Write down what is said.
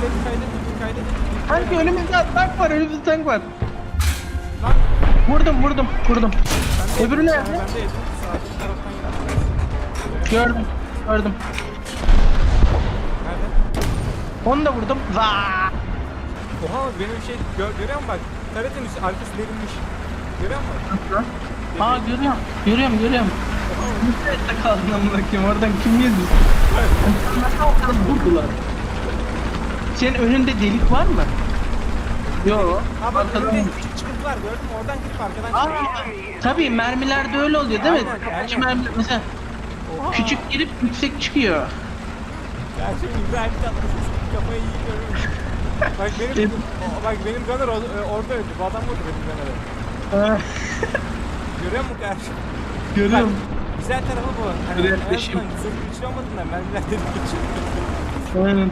Kaydet kaydet kaydet. Kanka önümüzde tank var önümüzde tank var. Lan Vurdum vurdum vurdum. Öbürü nerede? Ben de yedim. Gördüm gördüm. Nerede? Onu da vurdum. Vaa! Oha benim şey gör, görüyor musun bak? Taretin üstü arkası derinmiş. Görüyor musun? Aa görüyorum görüyorum görüyorum. Nerede kaldın amına koyayım oradan kim yedi? Nasıl o kadar vurdular? Senin önünde delik var mı? Yok. Ha bak Arkadan- önünde küçük çıkıntı var gördün mü? Oradan girip arkadan Aa, çıkıyor. tabii mermilerde öyle oluyor değil mi? Aynen, mermi mesela küçük girip yüksek çıkıyor. Şimdi İbrahim Tatlıses kafayı iyi görmüş. bak benim o- bak benim gunner o- e, orada öldü. Bu adam vurdu benim gunner'ı. Görüyor musun kardeşim? görüyorum. Güzel tarafı bu. Hani Güzel en peşim. azından zırh güçlü olmadığından mermiler dedik geçiyor. Aynen.